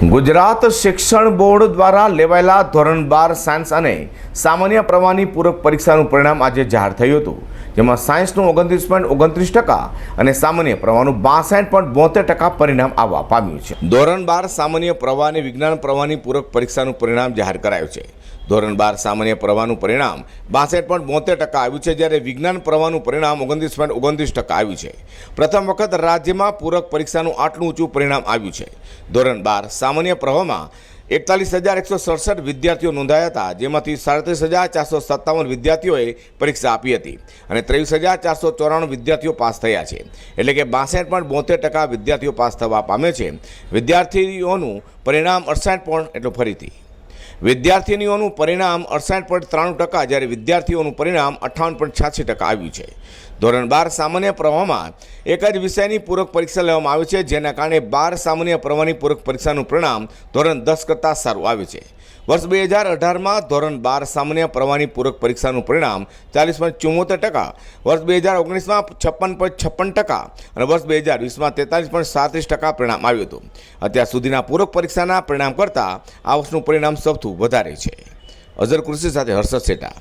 ગુજરાત શિક્ષણ બોર્ડ દ્વારા લેવાયેલા ધોરણ બાર સાયન્સ અને સામાન્ય પ્રવાહની પૂરક પરીક્ષાનું પરિણામ આજે જાહેર થયું હતું, જેમાં સાયન્સનું ઓગણત્રીસ પોઈન્ટ ઓગણત્રીસ ટકા અને સામાન્ય પ્રવાહનું બાસઠ પોઈન્ટ બોતેર ટકા પરિણામ આવવા પામ્યું છે. ધોરણ બાર સામાન્ય પ્રવાહ અને વિજ્ઞાન પ્રવાહની પૂરક પરીક્ષાનું પરિણામ જાહેર કરાયું છે. ધોરણ બાર સામાન્ય પ્રવાહનું પરિણામ બાસઠ પોઈન્ટ બોતેર ટકા આવ્યું છે, જ્યારે વિજ્ઞાન પ્રવાહનું પરિણામ ઓગણત્રીસ પોઈન્ટ ઓગણત્રીસ ટકા આવ્યું છે. પ્રથમ વખત રાજ્યમાં પૂરક પરીક્ષાનું આટલું ઊંચું પરિણામ આવ્યું છે. ધોરણ બાર સામાન્ય પ્રવાહમાં એકતાલીસ હજાર એકસો સડસઠ વિદ્યાર્થીઓ નોંધાયા હતા, જેમાંથી સાડત્રીસ હજાર ચારસો સત્તાવન વિદ્યાર્થીઓએ પરીક્ષા આપી હતી અને ત્રેવીસ હજાર ચારસો ચોરાણું વિદ્યાર્થીઓ પાસ થયા છે. એટલે કે બાસઠ પોઈન્ટ બોતેર ટકા વિદ્યાર્થીઓ પાસ થવા પામે છે. વિદ્યાર્થીઓનું પરિણામ અડસાઠ પોઈન્ટ એટલું ફરીથી વિદ્યાર્થીનીઓનું પરિણામ અડસાઠ પોઈન્ટ ત્રાણું ટકા, જ્યારે વિદ્યાર્થીઓનું પરિણામ અઠ્ઠાવન પોઈન્ટ છ્યાસી ટકા આવ્યું છે. ધોરણ બાર સામાન્ય પ્રવાહમાં એક જ વિષયની પૂરક પરીક્ષા લેવામાં આવે છે, જેના કારણે બાર સામાન્ય પ્રવાહની પૂરક પરીક્ષાનું પરિણામ ધોરણ દસ કરતાં સારું આવે છે. વર્ષ બે હજાર અઢારમાં ધોરણ બાર સામાન્ય પ્રવાહની પૂરક પરીક્ષાનું પરિણામ ચાલીસ પોઈન્ટ ચુમ્મોતેર ટકા, વર્ષ બે હજાર ઓગણીસમાં છપ્પન પોઈન્ટ છપ્પન ટકા અને વર્ષ બે હજાર વીસમાં તેતાલીસ પોઈન્ટ સાત્રીસ ટકા પરિણામ આવ્યું હતું. અત્યાર સુધીના પૂરક પરીક્ષાના પરિણામ કરતાં આ વર્ષનું પરિણામ સૌથી વધારે છે. અઝર કૃષિ સાથે હર્ષદ શેઠા